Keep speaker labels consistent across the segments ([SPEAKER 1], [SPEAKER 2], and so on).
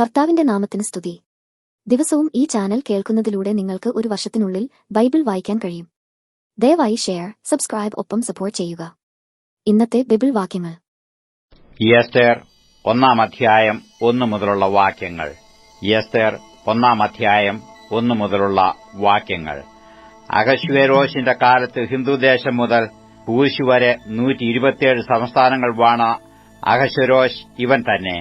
[SPEAKER 1] കർത്താവിന്റെ നാമത്തിന് സ്തുതി ദിവസവും ഈ ചാനൽ കേൾക്കുന്നതിലൂടെ നിങ്ങൾക്ക് ഒരു വർഷത്തിനുള്ളിൽ ബൈബിൾ വായിക്കാൻ കഴിയും ദയവായി ഷെയർ സബ്സ്ക്രൈബ് ഒപ്പം സപ്പോർട്ട് ചെയ്യുക ഇന്നത്തെ ബൈബിൾ വാക്യങ്ങൾ
[SPEAKER 2] ഒന്നാം അധ്യായം ഒന്നു മുതലുള്ള വാക്യങ്ങൾ ഒന്നാം അധ്യായം ഒന്നു മുതലുള്ള വാക്യങ്ങൾ അഗശ്വരോഷിന്റെ കാലത്ത് ഹിന്ദുദേശം മുതൽ കൂശി വരെ നൂറ്റി ഇരുപത്തിയേഴ് സംസ്ഥാനങ്ങൾ വാണ അഹശ്വരോഷ് ഇവൻ തന്നെ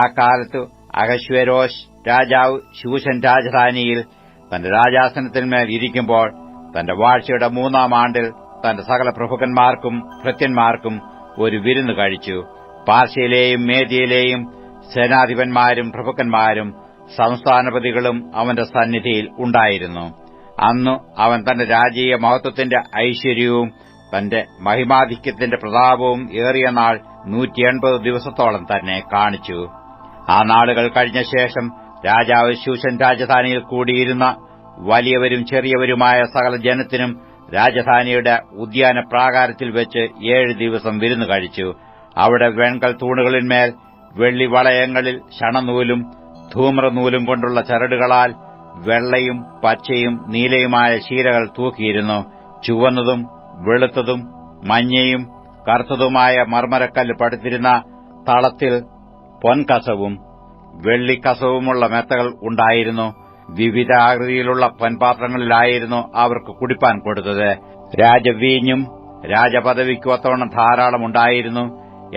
[SPEAKER 2] ആ കാലത്ത് അഹശ്വരോഷ് രാജാവ് ശൂശൻ രാജധാനിയിൽ തന്റെ രാജാസനത്തിന്മേൽ ഇരിക്കുമ്പോൾ തന്റെ വാഴ്ചയുടെ മൂന്നാം ആണ്ടിൽ തന്റെ സകല പ്രഭുക്കന്മാർക്കും ഭൃത്യന്മാർക്കും ഒരു വിരുന്ന് കഴിച്ചു പാർശ്യയിലെയും മേദിയയിലെയും സേനാധിപന്മാരും പ്രഭുക്കന്മാരും സംസ്ഥാനപതികളും അവന്റെ സന്നിധിയിൽ ഉണ്ടായിരുന്നു അന്ന് അവൻ തന്റെ രാജീയ മഹത്വത്തിന്റെ ഐശ്വര്യവും തന്റെ മഹിമാധിക്യത്തിന്റെ പ്രതാപവും ഏറിയ നാൾ നൂറ്റിയെൺപത് ദിവസത്തോളം തന്നെ കാണിച്ചു ആ നാളുകൾ കഴിഞ്ഞ ശേഷം രാജാവ് ശൂഷൻ രാജധാനിയിൽ കൂടിയിരുന്ന വലിയവരും ചെറിയവരുമായ സകല ജനത്തിനും രാജധാനിയുടെ ഉദ്യാന പ്രാകാരത്തിൽ വെച്ച് ഏഴ് ദിവസം വിരുന്നു കഴിച്ചു അവിടെ വെൺകൽ തൂണുകളിന്മേൽ വെള്ളിവളയങ്ങളിൽ ക്ഷണനൂലും ധൂമ്രനൂലും കൊണ്ടുള്ള ചരടുകളാൽ വെള്ളയും പച്ചയും നീലയുമായ ശീലകൾ തൂക്കിയിരുന്നു ചുവന്നതും വെളുത്തതും മഞ്ഞയും കറുത്തതുമായ മർമരക്കല്ല് പടുത്തിരുന്ന തളത്തിൽ പൊൻകസവും വെള്ളിക്കസവുമുള്ള മെത്തകൾ ഉണ്ടായിരുന്നു വിവിധ ആകൃതിയിലുള്ള പൊൻപാത്രങ്ങളിലായിരുന്നു അവർക്ക് കുടിപ്പാൻ കൊടുത്തത് രാജവീഞ്ഞും ധാരാളം ധാരാളമുണ്ടായിരുന്നു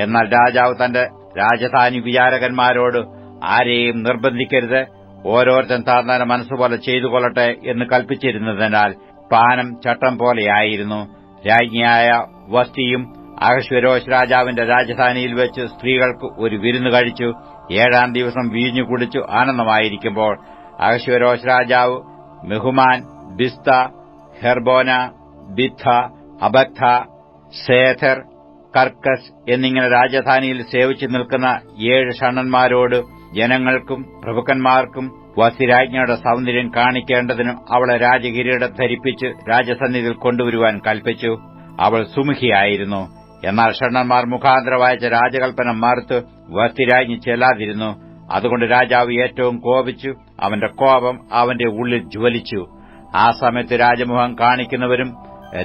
[SPEAKER 2] എന്നാൽ രാജാവ് തന്റെ രാജധാനി വിചാരകന്മാരോട് ആരെയും നിർബന്ധിക്കരുത് ഓരോരുത്തരും താന്താന മനസ്സുപോലെ ചെയ്തു കൊള്ളട്ടെ എന്ന് കൽപ്പിച്ചിരുന്നതിനാൽ പാനം ചട്ടം പോലെയായിരുന്നു രാജ്ഞിയായ വസ്തിയും അഹശ്വരോഷ് രാജാവിന്റെ രാജധാനിയിൽ വെച്ച് സ്ത്രീകൾക്ക് ഒരു വിരുന്ന് കഴിച്ചു ഏഴാം ദിവസം വീഞ്ഞു കുടിച്ചു ആനന്ദമായിരിക്കുമ്പോൾ അഹശ്വരോഷ് രാജാവ് മെഹുമാൻ ബിസ്ത ഹെർബോന ബിഥ അബദ്ധ സേഥർ കർക്കസ് എന്നിങ്ങനെ രാജധാനിയിൽ സേവിച്ചു നിൽക്കുന്ന ഏഴ് ഷണ്ണന്മാരോട് ജനങ്ങൾക്കും പ്രഭുക്കന്മാർക്കും വസിരാജ്ഞയുടെ സൗന്ദര്യം കാണിക്കേണ്ടതിനും അവളെ രാജകിരീടം ധരിപ്പിച്ച് രാജസന്നിധിയിൽ കൊണ്ടുവരുവാൻ കൽപ്പിച്ചു അവൾ സുമുഖിയായിരുന്നു എന്നാൽ ഷണ്ണന്മാർ മുഖാന്തര വായിച്ച രാജകൽപ്പനം മറുത്ത് വസ്തിരാഞ്ഞ് ചെല്ലാതിരുന്നു അതുകൊണ്ട് രാജാവ് ഏറ്റവും കോപിച്ചു അവന്റെ കോപം അവന്റെ ഉള്ളിൽ ജ്വലിച്ചു ആ സമയത്ത് രാജമുഖം കാണിക്കുന്നവരും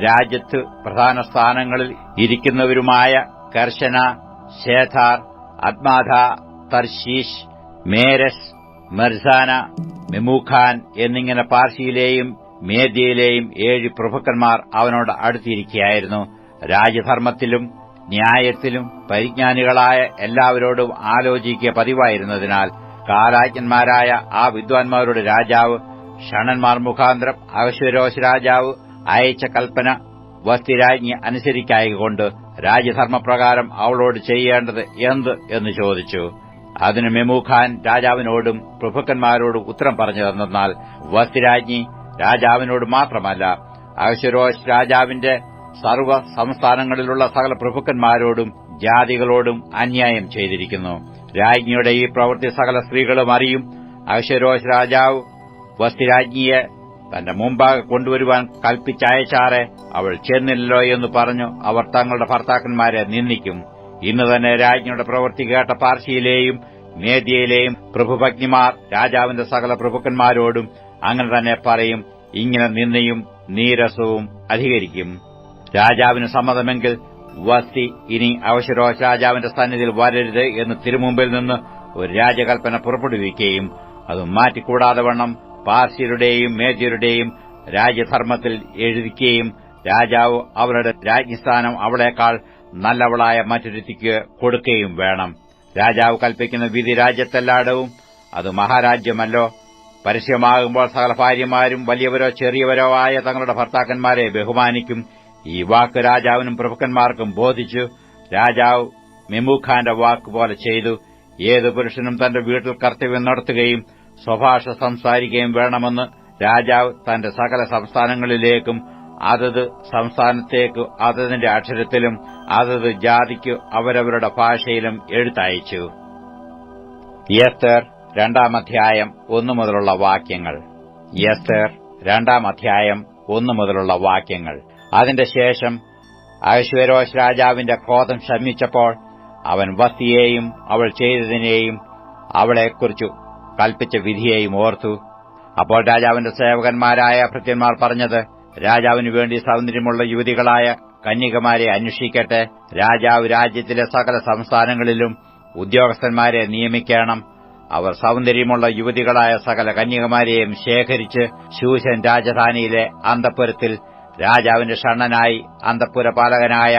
[SPEAKER 2] രാജ്യത്ത് പ്രധാന സ്ഥാനങ്ങളിൽ ഇരിക്കുന്നവരുമായ കർശന ശേഥാർ അത്മാധ തർശീഷ് മേരസ് മെർസാന മെമുഖാൻ എന്നിങ്ങനെ പാർസിയിലെയും മേദ്യയിലെയും ഏഴ് പ്രഭുക്കന്മാർ അവനോട് അടുത്തിരിക്കുകയായിരുന്നു രാജധർമ്മത്തിലും ന്യായത്തിലും പരിജ്ഞാനികളായ എല്ലാവരോടും ആലോചിക്കുക പതിവായിരുന്നതിനാൽ കാലാജ്ഞന്മാരായ ആ വിദ്വാൻമാരുടെ രാജാവ് ഷണന്മാർ മുഖാന്തരം അവശ്വരോശ രാജാവ് അയച്ച കൽപ്പന വസ്തിരാജ്ഞി അനുസരിക്കായകൊണ്ട് രാജ്യധർമ്മപ്രകാരം അവളോട് ചെയ്യേണ്ടത് എന്ത് എന്ന് ചോദിച്ചു അതിന് മെമുഖാൻ രാജാവിനോടും പ്രഭുക്കന്മാരോടും ഉത്തരം പറഞ്ഞു തന്നാൽ വസ്തിരാജ്ഞി രാജാവിനോട് മാത്രമല്ല അവശ്വരോശ് രാജാവിന്റെ സർവ്വ സംസ്ഥാനങ്ങളിലുള്ള സകല പ്രഭുക്കന്മാരോടും ജാതികളോടും അന്യായം ചെയ്തിരിക്കുന്നു രാജ്ഞിയുടെ ഈ പ്രവൃത്തി സകല സ്ത്രീകളും അറിയും അഹശ്വരോഷ് രാജാവ് വസ്തിരാജ്ഞിയെ തന്റെ മുമ്പാകെ കൊണ്ടുവരുവാൻ കൽപ്പിച്ചയച്ചാറെ അവൾ ചെന്നില്ലല്ലോ എന്ന് പറഞ്ഞു അവർ തങ്ങളുടെ ഭർത്താക്കന്മാരെ നിന്ദിക്കും ഇന്ന് തന്നെ രാജ്ഞിയുടെ പ്രവൃത്തി കേട്ട പാർശിയിലെയും നേദ്യയിലെയും പ്രഭുഭഗ്നിമാർ രാജാവിന്റെ സകല പ്രഭുക്കന്മാരോടും അങ്ങനെ തന്നെ പറയും ഇങ്ങനെ നിന്നയും നീരസവും അധികരിക്കും രാജാവിന് സമ്മതമെങ്കിൽ വസ്തി ഇനി അവശരോ രാജാവിന്റെ സന്നിധിയിൽ വരരുത് എന്ന് തിരുമുമ്പിൽ നിന്ന് ഒരു രാജകൽപ്പന പുറപ്പെടുവിക്കുകയും അത് മാറ്റിക്കൂടാതെ വണ്ണം പാർസിയരുടെയും മേജരുടെയും രാജ്യധർമ്മത്തിൽ എഴുതിക്കുകയും രാജാവ് അവരുടെ രാജ്യസ്ഥാനം അവളേക്കാൾ നല്ലവളായ മറ്റൊരുത്തിക്ക് കൊടുക്കുകയും വേണം രാജാവ് കൽപ്പിക്കുന്ന വിധി രാജ്യത്തെല്ലായിടവും അത് മഹാരാജ്യമല്ലോ പരസ്യമാകുമ്പോൾ സകല ഭാര്യമാരും വലിയവരോ ചെറിയവരോ ആയ തങ്ങളുടെ ഭർത്താക്കന്മാരെ ബഹുമാനിക്കും ഈ വാക്ക് രാജാവിനും പ്രഭുക്കന്മാർക്കും ബോധിച്ചു രാജാവ് മെമുഖാന്റെ വാക്കുപോലെ ചെയ്തു ഏത് പുരുഷനും തന്റെ വീട്ടിൽ കർത്തവ്യം നടത്തുകയും സ്വഭാഷ സംസാരിക്കുകയും വേണമെന്ന് രാജാവ് തന്റെ സകല സംസ്ഥാനങ്ങളിലേക്കും അതത് സംസ്ഥാനത്തേക്ക് അതതിന്റെ അക്ഷരത്തിലും അതത് ജാതിക്ക് അവരവരുടെ ഭാഷയിലും എഴുത്തയച്ചു യസ്തർ രണ്ടാം അധ്യായം ഒന്നു മുതലുള്ള വാക്യങ്ങൾ യസ്തർ രണ്ടാം അധ്യായം ഒന്നു മുതലുള്ള വാക്യങ്ങൾ അതിന്റെ ശേഷം അഹശ്വരോഷ് രാജാവിന്റെ ക്രോധം ശമിച്ചപ്പോൾ അവൻ വസ്തിയെയും അവൾ ചെയ്തതിനെയും അവളെക്കുറിച്ചു കൽപ്പിച്ച വിധിയെയും ഓർത്തു അപ്പോൾ രാജാവിന്റെ സേവകന്മാരായ ഭൃത്യന്മാർ പറഞ്ഞത് രാജാവിനു വേണ്ടി സൗന്ദര്യമുള്ള യുവതികളായ കന്യകമാരെ അന്വേഷിക്കട്ടെ രാജാവ് രാജ്യത്തിലെ സകല സംസ്ഥാനങ്ങളിലും ഉദ്യോഗസ്ഥന്മാരെ നിയമിക്കണം അവർ സൗന്ദര്യമുള്ള യുവതികളായ സകല കന്യകമാരെയും ശേഖരിച്ച് ശൂശൻ രാജധാനിയിലെ അന്തപുരത്തിൽ രാജാവിന്റെ ഷണ്ണനായി അന്തപുരപാലകനായ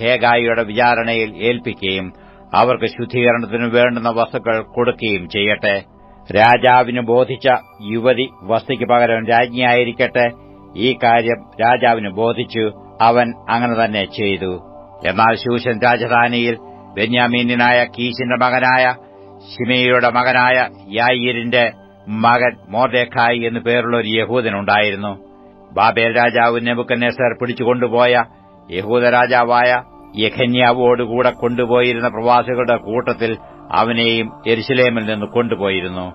[SPEAKER 2] ഹേഗായിയുടെ വിചാരണയിൽ ഏൽപ്പിക്കുകയും അവർക്ക് ശുദ്ധീകരണത്തിനു വേണ്ടുന്ന വസ്തുക്കൾ കൊടുക്കുകയും ചെയ്യട്ടെ രാജാവിന് ബോധിച്ച യുവതി വസ്തുക്ക് പകരം രാജ്ഞിയായിരിക്കട്ടെ ഈ കാര്യം രാജാവിന് ബോധിച്ചു അവൻ അങ്ങനെ തന്നെ ചെയ്തു എന്നാൽ ശൂശൻ രാജധാനിയിൽ ബെന്യാമീനായ കീശിന്റെ മകനായ ഷിമയുടെ മകനായ യായിരിന്റെ മകൻ മോർദേഖായി എന്നു പേരുള്ള ഒരു യഹൂദനുണ്ടായിരുന്നു ബാബേൽ രാജാവ് നെബുക്കനേസർ പിടിച്ചുകൊണ്ടുപോയ യഹൂദരാജാവായ യഖന്യാവോടുകൂടെ കൊണ്ടുപോയിരുന്ന പ്രവാസികളുടെ കൂട്ടത്തിൽ അവനെയും എരിശിലേമിൽ നിന്ന് കൊണ്ടുപോയിരുന്നു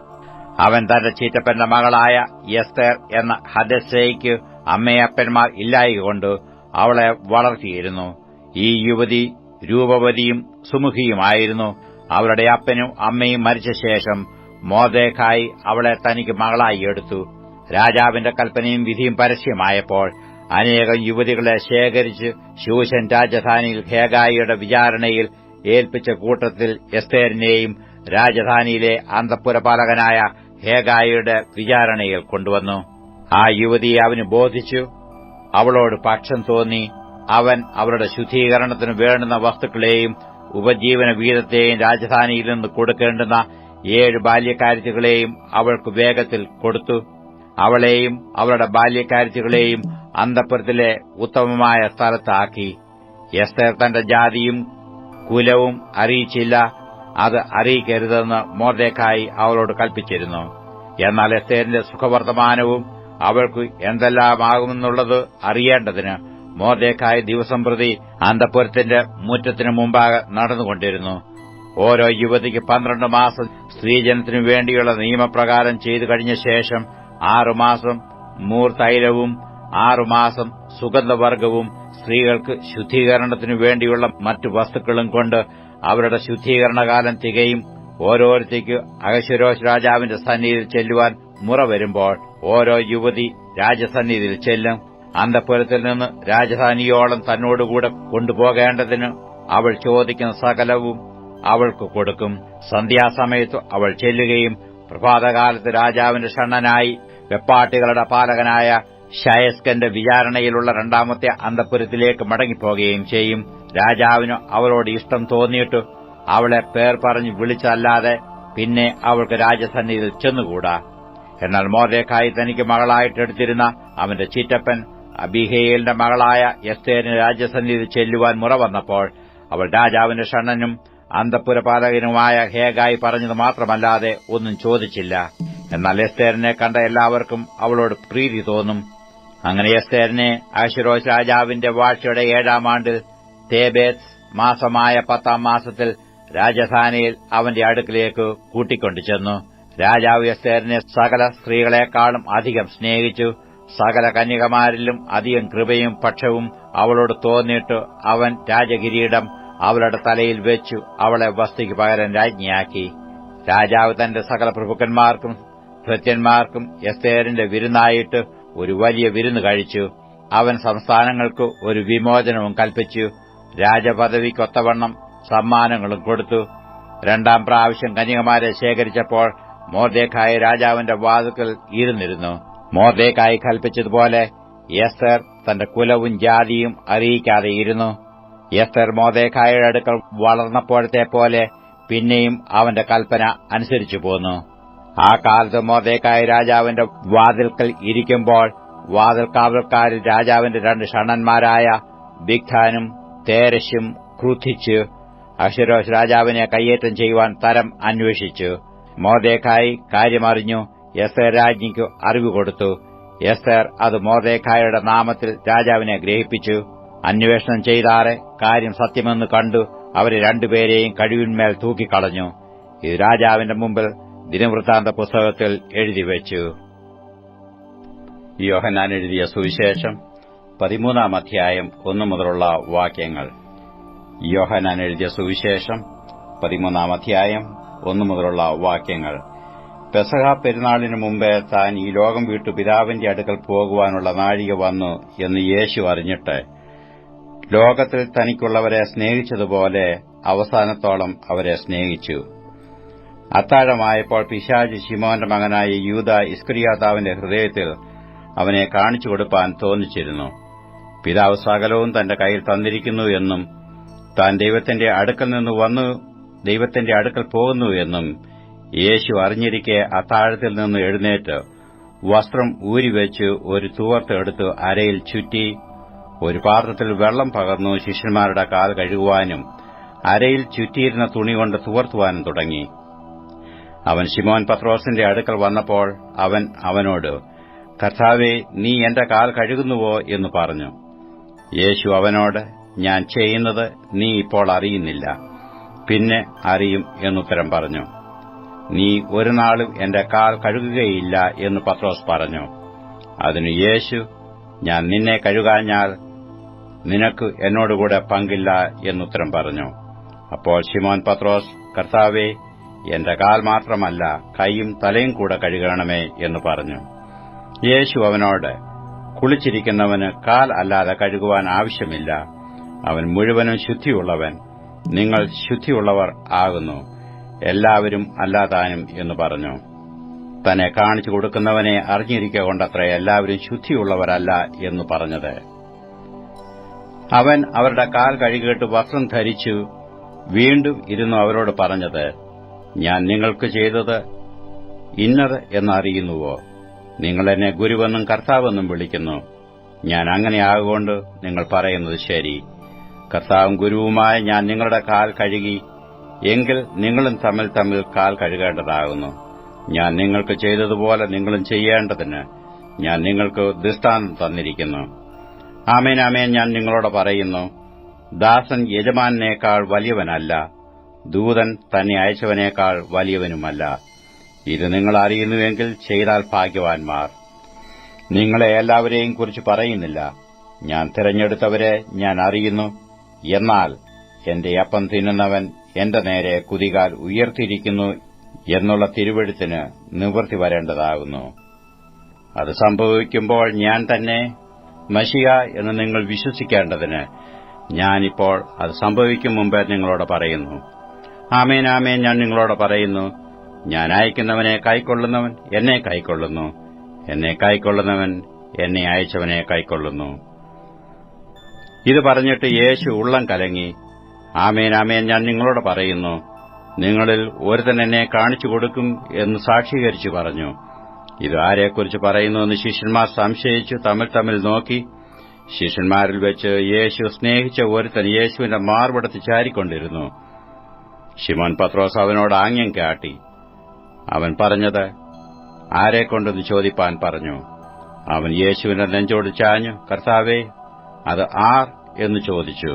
[SPEAKER 2] അവൻ തന്റെ ചീറ്റപ്പന്റെ മകളായ യസ്തർ എന്ന ഹദസ്സയ്ക്ക് അമ്മയപ്പന്മാർ ഇല്ലായകൊണ്ട് അവളെ വളർത്തിയിരുന്നു ഈ യുവതി രൂപവതിയും സുമുഖിയുമായിരുന്നു അവരുടെ അപ്പനും അമ്മയും മരിച്ച ശേഷം മോദേഖായി അവളെ തനിക്ക് മകളായി എടുത്തു രാജാവിന്റെ കൽപ്പനയും വിധിയും പരസ്യമായപ്പോൾ അനേകം യുവതികളെ ശേഖരിച്ച് ശൂശൻ രാജധാനിയിൽ ഹേഗായിയുടെ വിചാരണയിൽ ഏൽപ്പിച്ച കൂട്ടത്തിൽ എസ്തേറിനെയും രാജധാനിയിലെ അന്തപുരപാലകനായ ഹേഗായിയുടെ വിചാരണയിൽ കൊണ്ടുവന്നു ആ യുവതി അവന് ബോധിച്ചു അവളോട് പക്ഷം തോന്നി അവൻ അവരുടെ ശുദ്ധീകരണത്തിന് വേണ്ടുന്ന വസ്തുക്കളെയും ഉപജീവന വീതത്തെയും രാജധാനിയിൽ നിന്ന് കൊടുക്കേണ്ടുന്ന ഏഴ് ബാല്യക്കാര്യത്തികളെയും അവൾക്ക് വേഗത്തിൽ കൊടുത്തു അവളെയും അവളുടെ ബാല്യക്കാരിച്ചുകളെയും അന്തപ്പുരത്തിലെ ഉത്തമമായ സ്ഥലത്താക്കി എസ്തേർ തന്റെ ജാതിയും കുലവും അറിയിച്ചില്ല അത് അറിയിക്കരുതെന്ന് മോർദേക്കായി അവളോട് കൽപ്പിച്ചിരുന്നു എന്നാൽ എസ്തേറിന്റെ സുഖവർത്തമാനവും അവൾക്ക് എന്തെല്ലാമാകുമെന്നുള്ളത് അറിയേണ്ടതിന് മോർദേക്കായി ദിവസം പ്രതി അന്തപുരത്തിന്റെ മുറ്റത്തിന് മുമ്പാകെ നടന്നുകൊണ്ടിരുന്നു ഓരോ യുവതിക്ക് പന്ത്രണ്ട് മാസം സ്ത്രീജനത്തിനു വേണ്ടിയുള്ള നിയമപ്രകാരം ചെയ്തു കഴിഞ്ഞ ശേഷം ആറുമാസം മൂർത്തൈലവും ആറുമാസം സുഗന്ധവർഗവും സ്ത്രീകൾക്ക് ശുദ്ധീകരണത്തിനു വേണ്ടിയുള്ള മറ്റു വസ്തുക്കളും കൊണ്ട് അവരുടെ ശുദ്ധീകരണകാലം തികയും ഓരോരുത്തേക്ക് അഹശ്വരോഷ് രാജാവിന്റെ സന്നിധിയിൽ ചെല്ലുവാൻ മുറ വരുമ്പോൾ ഓരോ യുവതി രാജസന്നിധിയിൽ ചെല്ലും അന്തപുരത്തിൽ നിന്ന് രാജധാനിയോളം തന്നോടുകൂടെ കൊണ്ടുപോകേണ്ടതിന് അവൾ ചോദിക്കുന്ന സകലവും അവൾക്ക് കൊടുക്കും സന്ധ്യാസമയത്ത് അവൾ ചെല്ലുകയും പ്രഭാതകാലത്ത് രാജാവിന്റെ ഷണ്ണനായി വെപ്പാട്ടികളുടെ പാലകനായ ഷയസ്കന്റെ വിചാരണയിലുള്ള രണ്ടാമത്തെ അന്തപുരത്തിലേക്ക് മടങ്ങിപ്പോകുകയും ചെയ്യും രാജാവിന് അവളോട് ഇഷ്ടം തോന്നിയിട്ടു അവളെ പേർ പറഞ്ഞു വിളിച്ചല്ലാതെ പിന്നെ അവൾക്ക് രാജസന്നിധിയിൽ ചെന്നുകൂടാ എന്നാൽ മോർദേക്കായി തനിക്ക് മകളായിട്ട് എടുത്തിരുന്ന അവന്റെ ചീറ്റപ്പൻ അബിഹേലിന്റെ മകളായ എസ്തേരിന് രാജസന്നിധി ചെല്ലുവാൻ മുറ വന്നപ്പോൾ അവൾ രാജാവിന്റെ ഷണ്ണനും അന്തപുരപാലകനുമായ ഹേഗായി പറഞ്ഞത് മാത്രമല്ലാതെ ഒന്നും ചോദിച്ചില്ല എന്നാൽ എസ്തേരനെ കണ്ട എല്ലാവർക്കും അവളോട് പ്രീതി തോന്നും അങ്ങനെ എസ്തേരനെ അഷിറോസ് രാജാവിന്റെ വാഴ്ചയുടെ ഏഴാം ആണ്ടിൽ തേബേത്സ് മാസമായ പത്താം മാസത്തിൽ രാജധാനിയിൽ അവന്റെ അടുക്കിലേക്ക് കൂട്ടിക്കൊണ്ടു ചെന്നു രാജാവ് എസ്തേരനെ സകല സ്ത്രീകളെക്കാളും അധികം സ്നേഹിച്ചു സകല കന്യകമാരിലും അധികം കൃപയും പക്ഷവും അവളോട് തോന്നിയിട്ട് അവൻ രാജകിരീടം അവളുടെ തലയിൽ വെച്ചു അവളെ വസ്തിക്ക് പകരം രാജ്ഞിയാക്കി രാജാവ് തന്റെ സകല പ്രഭുക്കന്മാർക്കും ഭൃത്യന്മാർക്കും എസ്തേറിന്റെ വിരുന്നായിട്ട് ഒരു വലിയ വിരുന്ന് കഴിച്ചു അവൻ സംസ്ഥാനങ്ങൾക്ക് ഒരു വിമോചനവും കൽപ്പിച്ചു രാജപദവിക്കൊത്തവണ്ണം സമ്മാനങ്ങളും കൊടുത്തു രണ്ടാം പ്രാവശ്യം കന്യകമാരെ ശേഖരിച്ചപ്പോൾ മോർദേക്കായി രാജാവിന്റെ വാതുക്കൽ ഇരുന്നിരുന്നു മോർദേക്കായി കൽപ്പിച്ചതുപോലെ യസ്തർ തന്റെ കുലവും ജാതിയും അറിയിക്കാതെ ഇരുന്നു എസ്തർ മോദേഖായയുടെ അടുക്കൽ വളർന്നപ്പോഴത്തെ പോലെ പിന്നെയും അവന്റെ കൽപ്പന അനുസരിച്ചു പോന്നു ആ കാലത്ത് മോദേക്കായ രാജാവിന്റെ വാതിൽക്കൽ ഇരിക്കുമ്പോൾ വാതിൽക്കാവൽക്കാരിൽ രാജാവിന്റെ രണ്ട് ഷണന്മാരായ ബിഖാനും തേരശും ക്രുദ്ധിച്ച് അക്ഷരോഷ് രാജാവിനെ കയ്യേറ്റം ചെയ്യുവാൻ തരം അന്വേഷിച്ചു മോദേഖായി കാര്യമറിഞ്ഞു എസ്തർ രാജ്ഞിക്കു അറിവ് കൊടുത്തു എസ്തർ അത് മോദേഖായയുടെ നാമത്തിൽ രാജാവിനെ ഗ്രഹിപ്പിച്ചു അന്വേഷണം ചെയ്താറെ കാര്യം സത്യമെന്ന് കണ്ടു അവരെ രണ്ടുപേരെയും കഴിവിന്മേൽ തൂക്കിക്കളഞ്ഞു ഇത് രാജാവിന്റെ മുമ്പിൽ ദിനവൃത്താന്ത പുസ്തകത്തിൽ എഴുതിവെച്ചു യോഹനാൻ എഴുതിയ സുവിശേഷം പതിമൂന്നാം അധ്യായം ഒന്നു മുതലുള്ള വാക്യങ്ങൾ യോഹനാൻ എഴുതിയ സുവിശേഷം പതിമൂന്നാം അധ്യായം ഒന്നു മുതലുള്ള വാക്യങ്ങൾ പെസഹ പെരുന്നാളിന് മുമ്പേ താൻ ഈ ലോകം വീട്ടു പിതാവിന്റെ അടുക്കൽ പോകുവാനുള്ള നാഴിക വന്നു എന്ന് യേശു അറിഞ്ഞിട്ട് ലോകത്തിൽ തനിക്കുള്ളവരെ സ്നേഹിച്ചതുപോലെ അവസാനത്തോളം അവരെ സ്നേഹിച്ചു അത്താഴമായപ്പോൾ പിശാജ് ശിമോന്റെ മകനായ യൂത ഇസ്ക്രിയാതാവിന്റെ ഹൃദയത്തിൽ അവനെ കാണിച്ചു കൊടുപ്പാൻ തോന്നിച്ചിരുന്നു പിതാവ് സകലവും തന്റെ കയ്യിൽ തന്നിരിക്കുന്നു എന്നും താൻ ദൈവത്തിന്റെ അടുക്കൽ നിന്ന് വന്നു ദൈവത്തിന്റെ അടുക്കൽ പോകുന്നു എന്നും യേശു അറിഞ്ഞിരിക്കെ അത്താഴത്തിൽ നിന്ന് എഴുന്നേറ്റ് വസ്ത്രം ഊരിവെച്ച് ഒരു തൂവർത്തെടുത്ത് എടുത്ത് അരയിൽ ചുറ്റി ഒരു പാത്രത്തിൽ വെള്ളം പകർന്നു ശിഷ്യന്മാരുടെ കാൽ കഴുകുവാനും അരയിൽ ചുറ്റിയിരുന്ന തുണി കൊണ്ട് തുവർത്തുവാനും തുടങ്ങി അവൻ ശിമോൻ പത്രോസിന്റെ അടുക്കൽ വന്നപ്പോൾ അവൻ അവനോട് കർത്താവെ നീ എന്റെ കാൽ കഴുകുന്നുവോ എന്ന് പറഞ്ഞു യേശു അവനോട് ഞാൻ ചെയ്യുന്നത് നീ ഇപ്പോൾ അറിയുന്നില്ല പിന്നെ അറിയും എന്നുത്തരം പറഞ്ഞു നീ ഒരു നാളും എന്റെ കാൽ കഴുകുകയില്ല എന്ന് പത്രോസ് പറഞ്ഞു അതിനു യേശു ഞാൻ നിന്നെ കഴുകാഞ്ഞാൽ നിനക്ക് എന്നോടുകൂടെ പങ്കില്ല എന്നുത്തരം പറഞ്ഞു അപ്പോൾ ഷിമോൻ പത്രോസ് കർത്താവെ എന്റെ കാൽ മാത്രമല്ല കൈയും തലയും കൂടെ കഴുകണമേ എന്ന് പറഞ്ഞു യേശു അവനോട് കുളിച്ചിരിക്കുന്നവന് കാൽ അല്ലാതെ കഴുകുവാൻ ആവശ്യമില്ല അവൻ മുഴുവനും ശുദ്ധിയുള്ളവൻ നിങ്ങൾ ശുദ്ധിയുള്ളവർ ആകുന്നു എല്ലാവരും അല്ലാതാനും എന്ന് പറഞ്ഞു തന്നെ കാണിച്ചു കൊടുക്കുന്നവനെ അറിഞ്ഞിരിക്കൊണ്ടത്രേ എല്ലാവരും ശുദ്ധിയുള്ളവരല്ല എന്ന് പറഞ്ഞത് അവൻ അവരുടെ കാൽ കഴുകിയിട്ട് വസ്ത്രം ധരിച്ചു വീണ്ടും ഇരുന്നു അവരോട് പറഞ്ഞത് ഞാൻ നിങ്ങൾക്ക് ചെയ്തത് ഇന്നത് എന്നറിയുന്നുവോ നിങ്ങൾ എന്നെ ഗുരുവെന്നും കർത്താവെന്നും വിളിക്കുന്നു ഞാൻ അങ്ങനെയാകൊണ്ട് നിങ്ങൾ പറയുന്നത് ശരി കർത്താവും ഗുരുവുമായ ഞാൻ നിങ്ങളുടെ കാൽ കഴുകി എങ്കിൽ നിങ്ങളും തമ്മിൽ തമ്മിൽ കാൽ കഴുകേണ്ടതാകുന്നു ഞാൻ നിങ്ങൾക്ക് ചെയ്തതുപോലെ നിങ്ങളും ചെയ്യേണ്ടതിന് ഞാൻ നിങ്ങൾക്ക് ദൃഷ്ടാന്തം തന്നിരിക്കുന്നു ആമേൻ ആമേൻ ഞാൻ നിങ്ങളോട് പറയുന്നു ദാസൻ യജമാനേക്കാൾ വലിയവനല്ല ദൂതൻ തന്നെ അയച്ചവനേക്കാൾ വലിയവനുമല്ല ഇത് നിങ്ങൾ അറിയുന്നുവെങ്കിൽ ചെയ്താൽ ഭാഗ്യവാൻമാർ നിങ്ങളെ എല്ലാവരെയും കുറിച്ച് പറയുന്നില്ല ഞാൻ തിരഞ്ഞെടുത്തവരെ ഞാൻ അറിയുന്നു എന്നാൽ എന്റെ അപ്പം തിന്നുന്നവൻ എന്റെ നേരെ കുതികാൽ ഉയർത്തിയിരിക്കുന്നു എന്നുള്ള തിരുവെഴുത്തിന് നിവൃത്തി വരേണ്ടതാകുന്നു അത് സംഭവിക്കുമ്പോൾ ഞാൻ തന്നെ മഷിക എന്ന് നിങ്ങൾ വിശ്വസിക്കേണ്ടതിന് ഞാനിപ്പോൾ അത് സംഭവിക്കും മുമ്പ് നിങ്ങളോട് പറയുന്നു ആമേൻ ആമേൻ ഞാൻ നിങ്ങളോട് പറയുന്നു ഞാൻ അയക്കുന്നവനെ കൈക്കൊള്ളുന്നവൻ എന്നെ കൈക്കൊള്ളുന്നു എന്നെ കൈക്കൊള്ളുന്നവൻ എന്നെ അയച്ചവനെ കൈക്കൊള്ളുന്നു ഇത് പറഞ്ഞിട്ട് യേശു ഉള്ളം കലങ്ങി ആമേൻ ആമേൻ ഞാൻ നിങ്ങളോട് പറയുന്നു നിങ്ങളിൽ ഒരുത്തൻ എന്നെ കാണിച്ചു കൊടുക്കും എന്ന് സാക്ഷീകരിച്ചു പറഞ്ഞു ഇതാരെക്കുറിച്ച് പറയുന്നുവെന്ന് ശിഷ്യന്മാർ സംശയിച്ചു തമ്മിൽ തമ്മിൽ നോക്കി ശിഷ്യന്മാരിൽ വെച്ച് യേശു സ്നേഹിച്ച ഒരുത്തൻ യേശുവിന്റെ മാർവടത്ത് ചാരിക്കൊണ്ടിരുന്നു ഷിമോൻ പത്രോസ് അവനോട് ആംഗ്യം കാട്ടി അവൻ പറഞ്ഞത് ആരെക്കൊണ്ടെന്ന് ചോദിപ്പാൻ പറഞ്ഞു അവൻ യേശുവിന്റെ നെഞ്ചോട് ചാഞ്ഞു കർത്താവേ അത് ആർ എന്ന് ചോദിച്ചു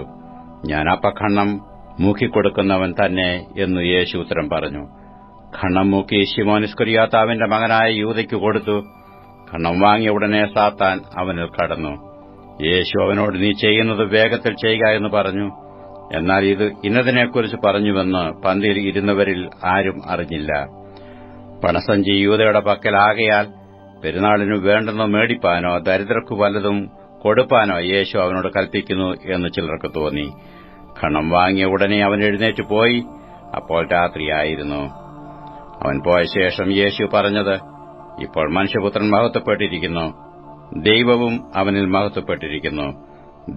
[SPEAKER 2] ഞാൻ അപ്പഖണ്ണം മൂക്കിക്കൊടുക്കുന്നവൻ തന്നെ എന്നു യേശു ഉത്തരം പറഞ്ഞു ഖണ്ണം മൂക്കി ശിമോനിസ്കുരിയാത്താവിന്റെ മകനായ യൂതയ്ക്ക് കൊടുത്തു ഖണ്ണം വാങ്ങിയ ഉടനെ സാത്താൻ അവനിൽ കടന്നു യേശു അവനോട് നീ ചെയ്യുന്നത് വേഗത്തിൽ ചെയ്യുക എന്ന് പറഞ്ഞു എന്നാൽ ഇത് ഇന്നതിനെക്കുറിച്ച് പറഞ്ഞുവെന്ന് പന്തിയിൽ ഇരുന്നവരിൽ ആരും അറിഞ്ഞില്ല പണസഞ്ചി യൂതയുടെ പക്കലാകയാൽ പെരുന്നാളിനു വേണ്ടെന്നോ മേടിപ്പാനോ ദരിദ്രർക്കു വല്ലതും കൊടുപ്പാനോ യേശു അവനോട് കൽപ്പിക്കുന്നു എന്ന് ചിലർക്ക് തോന്നി കണം വാങ്ങിയ ഉടനെ അവൻ എഴുന്നേറ്റ് പോയി അപ്പോൾ രാത്രിയായിരുന്നു അവൻ പോയ ശേഷം യേശു പറഞ്ഞത് ഇപ്പോൾ മനുഷ്യപുത്രൻ മഹത്വപ്പെട്ടിരിക്കുന്നു ദൈവവും അവനിൽ മഹത്വപ്പെട്ടിരിക്കുന്നു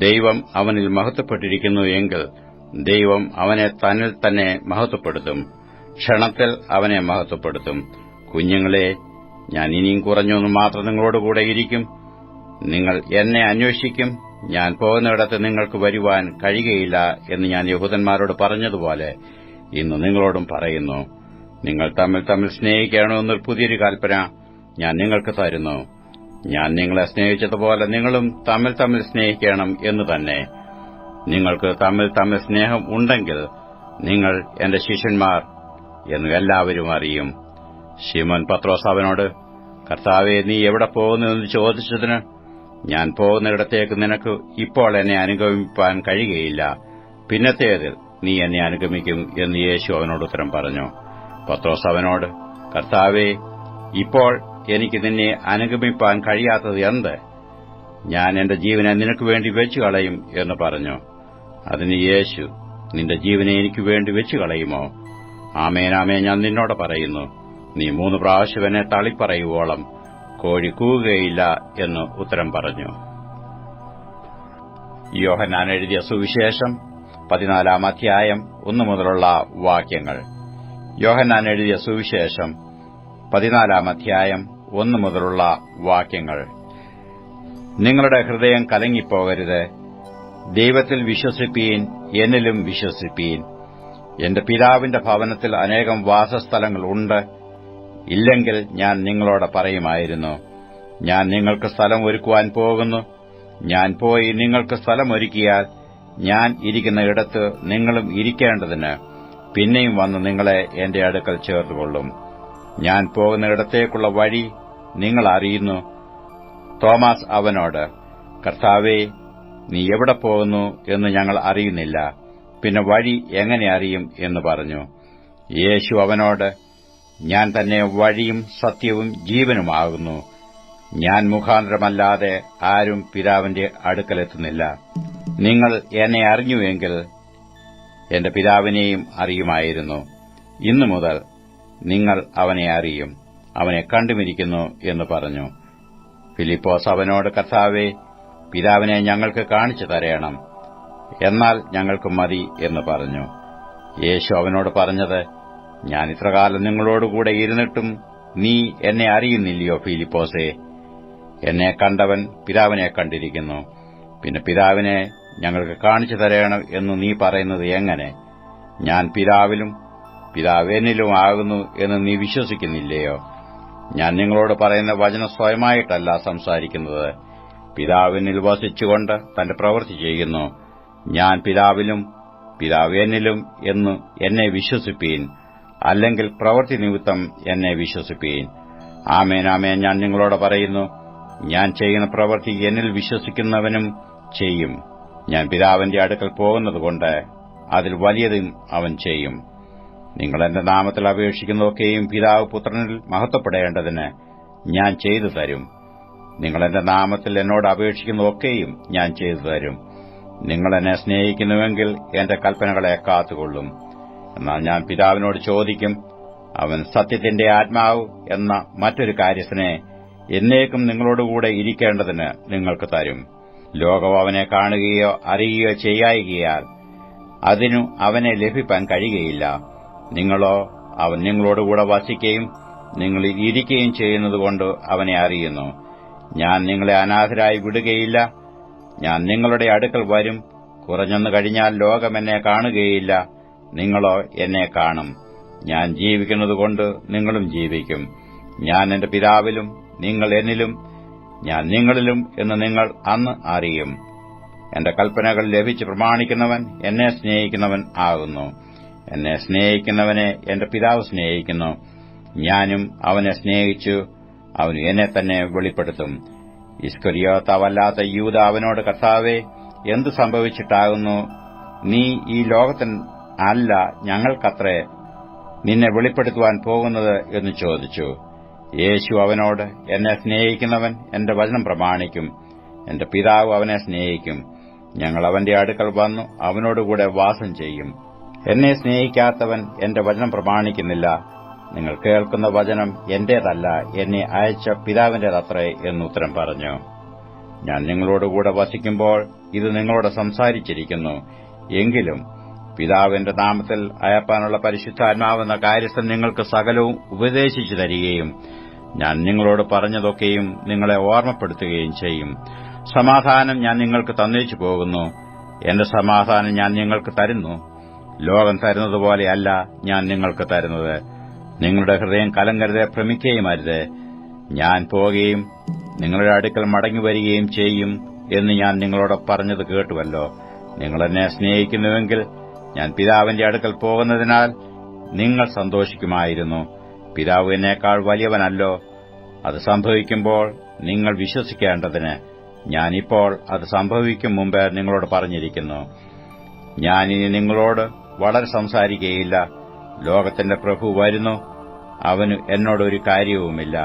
[SPEAKER 2] ദൈവം അവനിൽ മഹത്വപ്പെട്ടിരിക്കുന്നു എങ്കിൽ ദൈവം അവനെ തന്നിൽ തന്നെ മഹത്വപ്പെടുത്തും ക്ഷണത്തിൽ അവനെ മഹത്വപ്പെടുത്തും കുഞ്ഞുങ്ങളെ ഞാൻ ഇനിയും കുറഞ്ഞൊന്നും മാത്രം നിങ്ങളോടുകൂടെ ഇരിക്കും നിങ്ങൾ എന്നെ അന്വേഷിക്കും ഞാൻ പോകുന്നിടത്ത് നിങ്ങൾക്ക് വരുവാൻ കഴിയുകയില്ല എന്ന് ഞാൻ യഹൂദന്മാരോട് പറഞ്ഞതുപോലെ ഇന്ന് നിങ്ങളോടും പറയുന്നു നിങ്ങൾ തമ്മിൽ തമ്മിൽ സ്നേഹിക്കണോ എന്നൊരു പുതിയൊരു കൽപ്പന ഞാൻ നിങ്ങൾക്ക് തരുന്നു ഞാൻ നിങ്ങളെ സ്നേഹിച്ചതുപോലെ നിങ്ങളും തമ്മിൽ തമ്മിൽ സ്നേഹിക്കണം എന്ന് തന്നെ നിങ്ങൾക്ക് തമ്മിൽ തമ്മിൽ സ്നേഹം ഉണ്ടെങ്കിൽ നിങ്ങൾ എന്റെ ശിഷ്യന്മാർ എന്ന് എല്ലാവരും അറിയും ശിമൻ പത്രോസ് കർത്താവെ നീ എവിടെ പോകുന്നു എന്ന് ചോദിച്ചതിന് ഞാൻ പോകുന്നിടത്തേക്ക് നിനക്ക് ഇപ്പോൾ എന്നെ അനുഗമിപ്പാൻ കഴിയുകയില്ല പിന്നത്തേതിൽ നീ എന്നെ അനുഗമിക്കും എന്ന് യേശു അവനോട് ഉത്തരം പറഞ്ഞു പത്രോസ് അവനോട് കർത്താവെ ഇപ്പോൾ എനിക്ക് നിന്നെ അനുഗമിപ്പാൻ കഴിയാത്തത് എന്ത് ഞാൻ എന്റെ ജീവനെ നിനക്ക് വേണ്ടി വെച്ചു കളയും എന്ന് പറഞ്ഞു അതിന് യേശു നിന്റെ ജീവനെ എനിക്ക് വേണ്ടി വെച്ചു കളയുമോ ആമേനാമേ ഞാൻ നിന്നോട് പറയുന്നു നീ മൂന്ന് പ്രാവശ്യവനെ തളിപ്പറയുവോളം കോഴി കൂകുകയില്ല എന്ന് ഉത്തരം പറഞ്ഞു യോഹനാൻ എഴുതിയ സുവിശേഷം പതിനാലാം അധ്യായം ഒന്നു മുതലുള്ള വാക്യങ്ങൾ യോഹനാൻ എഴുതിയ സുവിശേഷം പതിനാലാം അധ്യായം ഒന്നു മുതലുള്ള വാക്യങ്ങൾ നിങ്ങളുടെ ഹൃദയം കലങ്ങിപ്പോകരുത് ദൈവത്തിൽ വിശ്വസിപ്പീൻ എന്നിലും വിശ്വസിപ്പീൻ എന്റെ പിതാവിന്റെ ഭവനത്തിൽ അനേകം വാസസ്ഥലങ്ങളുണ്ട് ഇല്ലെങ്കിൽ ഞാൻ നിങ്ങളോട് പറയുമായിരുന്നു ഞാൻ നിങ്ങൾക്ക് സ്ഥലം ഒരുക്കുവാൻ പോകുന്നു ഞാൻ പോയി നിങ്ങൾക്ക് സ്ഥലമൊരുക്കിയാൽ ഞാൻ ഇരിക്കുന്ന ഇടത്ത് നിങ്ങളും ഇരിക്കേണ്ടതിന് പിന്നെയും വന്ന് നിങ്ങളെ എന്റെ അടുക്കൽ ചേർന്നുകൊള്ളും ഞാൻ പോകുന്നിടത്തേക്കുള്ള വഴി നിങ്ങൾ അറിയുന്നു തോമസ് അവനോട് കർത്താവേ നീ എവിടെ പോകുന്നു എന്ന് ഞങ്ങൾ അറിയുന്നില്ല പിന്നെ വഴി എങ്ങനെ അറിയും എന്ന് പറഞ്ഞു യേശു അവനോട് ഞാൻ തന്നെ വഴിയും സത്യവും ജീവനുമാകുന്നു ഞാൻ മുഖാന്തരമല്ലാതെ ആരും പിതാവിന്റെ അടുക്കലെത്തുന്നില്ല നിങ്ങൾ എന്നെ അറിഞ്ഞുവെങ്കിൽ എന്റെ പിതാവിനെയും അറിയുമായിരുന്നു ഇന്നു മുതൽ നിങ്ങൾ അവനെ അറിയും അവനെ കണ്ടുമിരിക്കുന്നു എന്ന് പറഞ്ഞു ഫിലിപ്പോസ് അവനോട് കർത്താവെ പിതാവിനെ ഞങ്ങൾക്ക് കാണിച്ചു തരയണം എന്നാൽ ഞങ്ങൾക്ക് മതി എന്ന് പറഞ്ഞു യേശു അവനോട് പറഞ്ഞത് ഞാൻ ഇത്രകാലം നിങ്ങളോടുകൂടെ ഇരുന്നിട്ടും നീ എന്നെ അറിയുന്നില്ലയോ ഫിലിപ്പോസേ എന്നെ കണ്ടവൻ പിതാവിനെ കണ്ടിരിക്കുന്നു പിന്നെ പിതാവിനെ ഞങ്ങൾക്ക് കാണിച്ചു തരണം എന്ന് നീ പറയുന്നത് എങ്ങനെ ഞാൻ പിതാവിലും പിതാവേനിലും ആകുന്നു എന്ന് നീ വിശ്വസിക്കുന്നില്ലയോ ഞാൻ നിങ്ങളോട് പറയുന്ന വചനം സ്വയമായിട്ടല്ല സംസാരിക്കുന്നത് പിതാവിനിൽ വസിച്ചുകൊണ്ട് തന്റെ പ്രവൃത്തി ചെയ്യുന്നു ഞാൻ പിതാവിലും പിതാവേനിലും എന്ന് എന്നെ വിശ്വസിപ്പീൻ അല്ലെങ്കിൽ പ്രവൃത്തി നിമിത്തം എന്നെ വിശ്വസിപ്പീൻ ആമേൻ ആമേൻ ഞാൻ നിങ്ങളോട് പറയുന്നു ഞാൻ ചെയ്യുന്ന പ്രവൃത്തി എന്നിൽ വിശ്വസിക്കുന്നവനും ചെയ്യും ഞാൻ പിതാവിന്റെ അടുക്കൽ പോകുന്നതുകൊണ്ട് അതിൽ വലിയതും അവൻ ചെയ്യും നിങ്ങൾ എന്റെ നാമത്തിൽ അപേക്ഷിക്കുന്നതൊക്കെയും പിതാവ് പുത്രനിൽ മഹത്വപ്പെടേണ്ടതിന് ഞാൻ ചെയ്തു തരും നിങ്ങൾ എന്റെ നാമത്തിൽ എന്നോട് അപേക്ഷിക്കുന്നതൊക്കെയും ഞാൻ ചെയ്തു തരും നിങ്ങൾ എന്നെ സ്നേഹിക്കുന്നുവെങ്കിൽ എന്റെ കൽപ്പനകളെ കാത്തുകൊള്ളും എന്നാൽ ഞാൻ പിതാവിനോട് ചോദിക്കും അവൻ സത്യത്തിന്റെ ആത്മാവ് എന്ന മറ്റൊരു കാര്യസ്ഥനെ എന്നേക്കും നിങ്ങളോടുകൂടെ ഇരിക്കേണ്ടതിന് നിങ്ങൾക്ക് തരും ലോകം അവനെ കാണുകയോ അറിയുകയോ ചെയ്യായികയാൽ അതിനു അവനെ ലഭിപ്പാൻ കഴിയുകയില്ല നിങ്ങളോ അവൻ നിങ്ങളോടുകൂടെ വസിക്കുകയും നിങ്ങൾ ഇരിക്കുകയും ചെയ്യുന്നതുകൊണ്ട് അവനെ അറിയുന്നു ഞാൻ നിങ്ങളെ അനാഥരായി വിടുകയില്ല ഞാൻ നിങ്ങളുടെ അടുക്കൽ വരും കുറഞ്ഞെന്നു കഴിഞ്ഞാൽ ലോകം എന്നെ കാണുകയില്ല നിങ്ങളോ എന്നെ കാണും ഞാൻ ജീവിക്കുന്നതുകൊണ്ട് നിങ്ങളും ജീവിക്കും ഞാൻ എന്റെ പിതാവിലും നിങ്ങൾ എന്നിലും ഞാൻ നിങ്ങളിലും എന്ന് നിങ്ങൾ അന്ന് അറിയും എന്റെ കൽപ്പനകൾ ലഭിച്ച് പ്രമാണിക്കുന്നവൻ എന്നെ സ്നേഹിക്കുന്നവൻ ആകുന്നു എന്നെ സ്നേഹിക്കുന്നവനെ എന്റെ പിതാവ് സ്നേഹിക്കുന്നു ഞാനും അവനെ സ്നേഹിച്ചു അവന് എന്നെ തന്നെ വെളിപ്പെടുത്തും ഇസ്കുരിയോത്താവല്ലാത്ത യൂത അവനോട് കർത്താവെ എന്തു സംഭവിച്ചിട്ടാകുന്നു നീ ഈ ലോകത്തിന് അല്ല ഞങ്ങൾക്കത്രേ നിന്നെ വെളിപ്പെടുത്തുവാൻ പോകുന്നത് എന്ന് ചോദിച്ചു യേശു അവനോട് എന്നെ സ്നേഹിക്കുന്നവൻ എന്റെ വചനം പ്രമാണിക്കും എന്റെ പിതാവ് അവനെ സ്നേഹിക്കും ഞങ്ങൾ അവന്റെ അടുക്കൾ വന്നു അവനോടുകൂടെ വാസം ചെയ്യും എന്നെ സ്നേഹിക്കാത്തവൻ എന്റെ വചനം പ്രമാണിക്കുന്നില്ല നിങ്ങൾ കേൾക്കുന്ന വചനം എന്റേതല്ല എന്നെ അയച്ച പിതാവിന്റേതത്രേ എന്നുത്തരം പറഞ്ഞു ഞാൻ നിങ്ങളോടുകൂടെ വസിക്കുമ്പോൾ ഇത് നിങ്ങളോട് സംസാരിച്ചിരിക്കുന്നു എങ്കിലും പിതാവിന്റെ നാമത്തിൽ അയപ്പാനുള്ള പരിശുദ്ധാത്മാവെന്ന കാര്യസ്ഥൻ നിങ്ങൾക്ക് സകലവും ഉപദേശിച്ചു തരികയും ഞാൻ നിങ്ങളോട് പറഞ്ഞതൊക്കെയും നിങ്ങളെ ഓർമ്മപ്പെടുത്തുകയും ചെയ്യും സമാധാനം ഞാൻ നിങ്ങൾക്ക് തന്നേച്ചു പോകുന്നു എന്റെ സമാധാനം ഞാൻ നിങ്ങൾക്ക് തരുന്നു ലോകം തരുന്നതുപോലെയല്ല ഞാൻ നിങ്ങൾക്ക് തരുന്നത് നിങ്ങളുടെ ഹൃദയം കലങ്കരുതെ ഭ്രമിക്കുകയുമരുത് ഞാൻ പോകുകയും നിങ്ങളുടെ അടുക്കൽ മടങ്ങി വരികയും ചെയ്യും എന്ന് ഞാൻ നിങ്ങളോട് പറഞ്ഞത് കേട്ടുവല്ലോ നിങ്ങളെന്നെ സ്നേഹിക്കുന്നുവെങ്കിൽ ഞാൻ പിതാവിന്റെ അടുക്കൽ പോകുന്നതിനാൽ നിങ്ങൾ സന്തോഷിക്കുമായിരുന്നു പിതാവ് എന്നേക്കാൾ വലിയവനല്ലോ അത് സംഭവിക്കുമ്പോൾ നിങ്ങൾ വിശ്വസിക്കേണ്ടതിന് ഞാനിപ്പോൾ അത് സംഭവിക്കും മുമ്പേ നിങ്ങളോട് പറഞ്ഞിരിക്കുന്നു ഞാനിനി നിങ്ങളോട് വളരെ സംസാരിക്കുകയില്ല ലോകത്തിന്റെ പ്രഭു വരുന്നു അവന് എന്നോടൊരു കാര്യവുമില്ല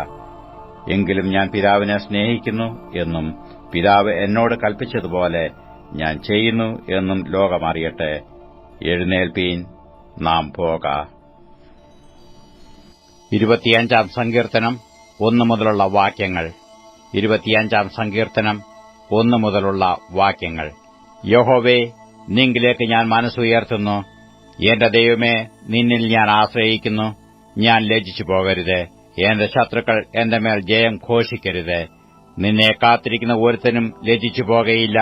[SPEAKER 2] എങ്കിലും ഞാൻ പിതാവിനെ സ്നേഹിക്കുന്നു എന്നും പിതാവ് എന്നോട് കൽപ്പിച്ചതുപോലെ ഞാൻ ചെയ്യുന്നു എന്നും ലോകമറിയട്ടെ എഴുന്നേൽപ്പീൻ നാം പോക ഇരുപത്തിയഞ്ചാം സങ്കീർത്തനം ഒന്നു മുതലുള്ള വാക്യങ്ങൾ ഇരുപത്തിയഞ്ചാം സങ്കീർത്തനം ഒന്നു മുതലുള്ള വാക്യങ്ങൾ യഹോവേ നിങ്കിലേക്ക് ഞാൻ മനസ്സുയർത്തുന്നു എന്റെ ദൈവമേ നിന്നിൽ ഞാൻ ആശ്രയിക്കുന്നു ഞാൻ ലജിച്ചു പോകരുത് എന്റെ ശത്രുക്കൾ എന്റെ മേൽ ജയം ഘോഷിക്കരുത് നിന്നെ കാത്തിരിക്കുന്ന ഒരുത്തനും ലജിച്ചു പോകയില്ല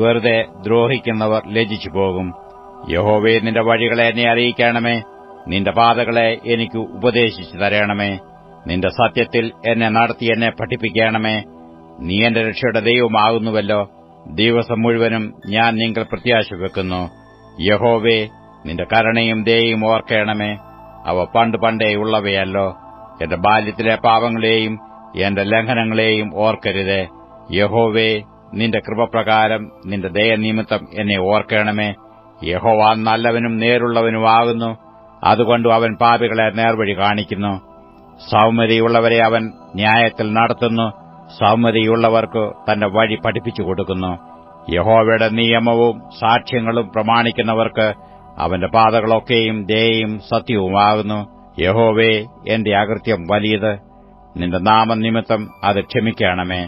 [SPEAKER 2] വെറുതെ ദ്രോഹിക്കുന്നവർ ലജിച്ചു പോകും യഹോവേ നിന്റെ വഴികളെ എന്നെ അറിയിക്കണമേ നിന്റെ പാതകളെ എനിക്ക് ഉപദേശിച്ചു തരണമേ നിന്റെ സത്യത്തിൽ എന്നെ നടത്തി എന്നെ പഠിപ്പിക്കണമേ നീ എന്റെ രക്ഷയുടെ ദൈവമാകുന്നുവല്ലോ ദിവസം മുഴുവനും ഞാൻ നിങ്ങൾ പ്രത്യാശ വെക്കുന്നു യഹോവേ നിന്റെ കരുണയും ദയയും ഓർക്കണമേ അവ പണ്ട് പണ്ടേ ഉള്ളവയല്ലോ എന്റെ ബാല്യത്തിലെ പാപങ്ങളെയും എന്റെ ലംഘനങ്ങളെയും ഓർക്കരുത് യഹോവേ നിന്റെ കൃപപ്രകാരം നിന്റെ ദയനിമിത്തം എന്നെ ഓർക്കണമേ യഹോവ നല്ലവനും നേരുള്ളവനുമാകുന്നു അതുകൊണ്ട് അവൻ പാപികളെ നേർവഴി കാണിക്കുന്നു സൗമ്യതയുള്ളവരെ അവൻ ന്യായത്തിൽ നടത്തുന്നു സൗമ്യതയുള്ളവർക്ക് തന്റെ വഴി പഠിപ്പിച്ചു കൊടുക്കുന്നു യഹോവയുടെ നിയമവും സാക്ഷ്യങ്ങളും പ്രമാണിക്കുന്നവർക്ക് അവന്റെ പാതകളൊക്കെയും ദേയും സത്യവുമാകുന്നു യഹോവേ എന്റെ അകൃത്യം വലിയത് നിന്റെ നാമനിമിത്തം അത് ക്ഷമിക്കണമേ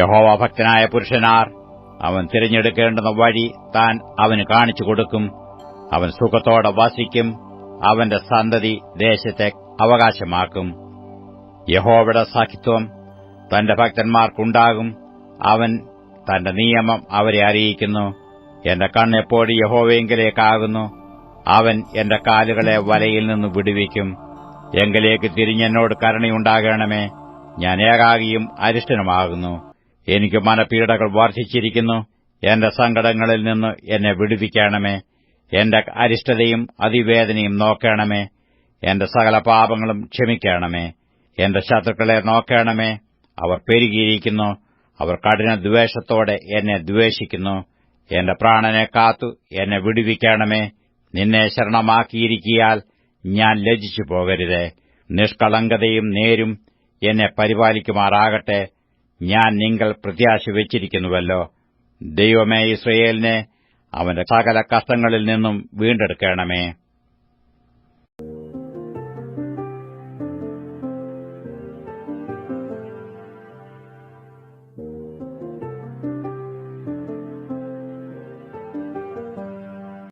[SPEAKER 2] യഹോവ ഭക്തനായ പുരുഷനാർ അവൻ തിരഞ്ഞെടുക്കേണ്ടുന്ന വഴി താൻ അവന് കാണിച്ചു കൊടുക്കും അവൻ സുഖത്തോടെ വസിക്കും അവന്റെ സന്തതി ദേശത്തെ അവകാശമാക്കും യഹോവയുടെ സാഹിത്വം തന്റെ ഭക്തന്മാർക്കുണ്ടാകും അവൻ തന്റെ നിയമം അവരെ അറിയിക്കുന്നു എന്റെ കണ്ണെപ്പോഴും യഹോവയെങ്കിലേക്കാകുന്നു അവൻ എന്റെ കാലുകളെ വലയിൽ നിന്ന് വിടുവിക്കും എങ്കിലേക്ക് തിരിഞ്ഞെന്നോട് കരുണയുണ്ടാകണമേ ഞാൻ ഏകാകിയും അരിഷ്ടനുമാകുന്നു എനിക്ക് മനപീഡകൾ വർദ്ധിച്ചിരിക്കുന്നു എന്റെ സങ്കടങ്ങളിൽ നിന്ന് എന്നെ വിടുവിക്കണമേ എന്റെ അരിഷ്ടതയും അതിവേദനയും നോക്കണമേ എന്റെ സകല പാപങ്ങളും ക്ഷമിക്കണമേ എന്റെ ശത്രുക്കളെ നോക്കണമേ അവർ പെരുകിയിരിക്കുന്നു അവർ കഠിന ദ്വേഷത്തോടെ എന്നെ ദ്വേഷിക്കുന്നു എന്റെ പ്രാണനെ കാത്തു എന്നെ വിടുവിക്കണമേ നിന്നെ ശരണമാക്കിയിരിക്കിയാൽ ഞാൻ ലജിച്ചു പോകരുത് നിഷ്കളങ്കതയും നേരും എന്നെ പരിപാലിക്കുമാറാകട്ടെ ഞാൻ നിങ്ങൾ പ്രത്യാശ വെച്ചിരിക്കുന്നുവല്ലോ ദൈവമേ ഇസ്രയേലിനെ അവന്റെ സകല കഷ്ടങ്ങളിൽ നിന്നും വീണ്ടെടുക്കണമേ